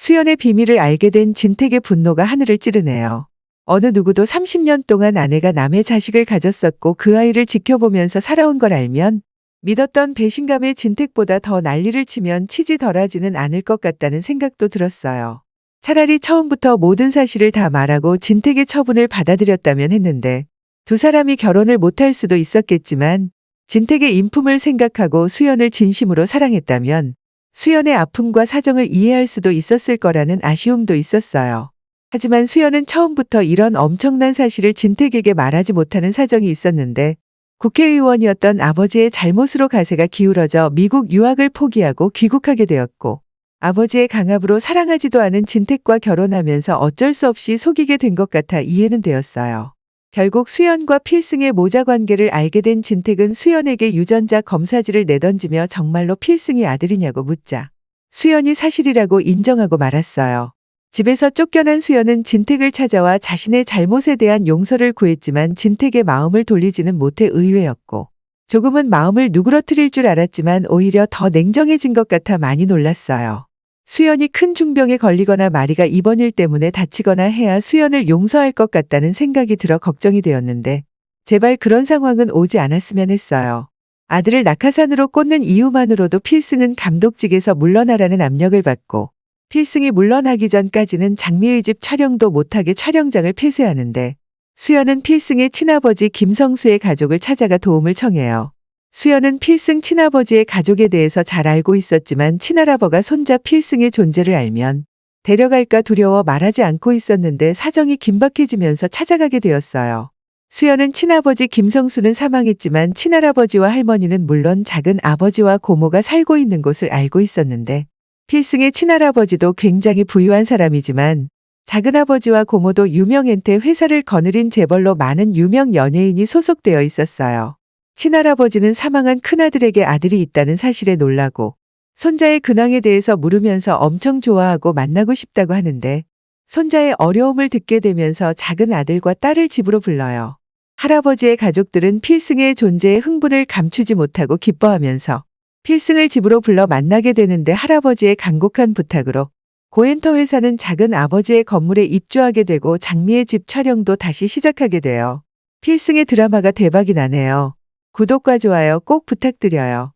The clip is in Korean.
수연의 비밀을 알게 된 진택의 분노가 하늘을 찌르네요. 어느 누구도 30년 동안 아내가 남의 자식을 가졌었고 그 아이를 지켜보면서 살아온 걸 알면 믿었던 배신감의 진택보다 더 난리를 치면 치지 덜하지는 않을 것 같다는 생각도 들었어요. 차라리 처음부터 모든 사실을 다 말하고 진택의 처분을 받아들였다면 했는데 두 사람이 결혼을 못할 수도 있었겠지만 진택의 인품을 생각하고 수연을 진심으로 사랑했다면 수연의 아픔과 사정을 이해할 수도 있었을 거라는 아쉬움도 있었어요. 하지만 수연은 처음부터 이런 엄청난 사실을 진택에게 말하지 못하는 사정이 있었는데 국회의원이었던 아버지의 잘못으로 가세가 기울어져 미국 유학을 포기하고 귀국하게 되었고 아버지의 강압으로 사랑하지도 않은 진택과 결혼하면서 어쩔 수 없이 속이게 된 것 같아 이해는 되었어요. 결국 수연과 필승의 모자 관계를 알게 된 진택은 수연에게 유전자 검사지를 내던지며 정말로 필승이 아들이냐고 묻자 수연이 사실이라고 인정하고 말았어요. 집에서 쫓겨난 수연은 진택을 찾아와 자신의 잘못에 대한 용서를 구했지만 진택의 마음을 돌리지는 못해 의외였고 조금은 마음을 누그러뜨릴 줄 알았지만 오히려 더 냉정해진 것 같아 많이 놀랐어요. 수연이 큰 중병에 걸리거나 마리가 이번 일 때문에 다치거나 해야 수연을 용서할 것 같다는 생각이 들어 걱정이 되었는데 제발 그런 상황은 오지 않았으면 했어요. 아들을 낙하산으로 꽂는 이유만으로도 필승은 감독직에서 물러나라는 압력을 받고 필승이 물러나기 전까지는 장미의 집 촬영도 못하게 촬영장을 폐쇄하는데 수연은 필승의 친아버지 김성수의 가족을 찾아가 도움을 청해요. 수연은 필승 친아버지의 가족에 대해서 잘 알고 있었지만 친할아버가 손자 필승의 존재를 알면 데려갈까 두려워 말하지 않고 있었는데 사정이 긴박해지면서 찾아가게 되었어요. 수연은 친아버지 김성수는 사망했지만 친할아버지와 할머니는 물론 작은 아버지와 고모가 살고 있는 곳을 알고 있었는데 필승의 친할아버지도 굉장히 부유한 사람이지만 작은 아버지와 고모도 유명 엔테 회사를 거느린 재벌로 많은 유명 연예인이 소속되어 있었어요. 친할아버지는 사망한 큰아들에게 아들이 있다는 사실에 놀라고 손자의 근황에 대해서 물으면서 엄청 좋아하고 만나고 싶다고 하는데 손자의 어려움을 듣게 되면서 작은 아들과 딸을 집으로 불러요. 할아버지의 가족들은 필승의 존재에 흥분을 감추지 못하고 기뻐하면서 필승을 집으로 불러 만나게 되는데 할아버지의 간곡한 부탁으로 고엔터 회사는 작은 아버지의 건물에 입주하게 되고 장미의 집 촬영도 다시 시작하게 돼요. 필승의 드라마가 대박이 나네요. 구독과 좋아요 꼭 부탁드려요.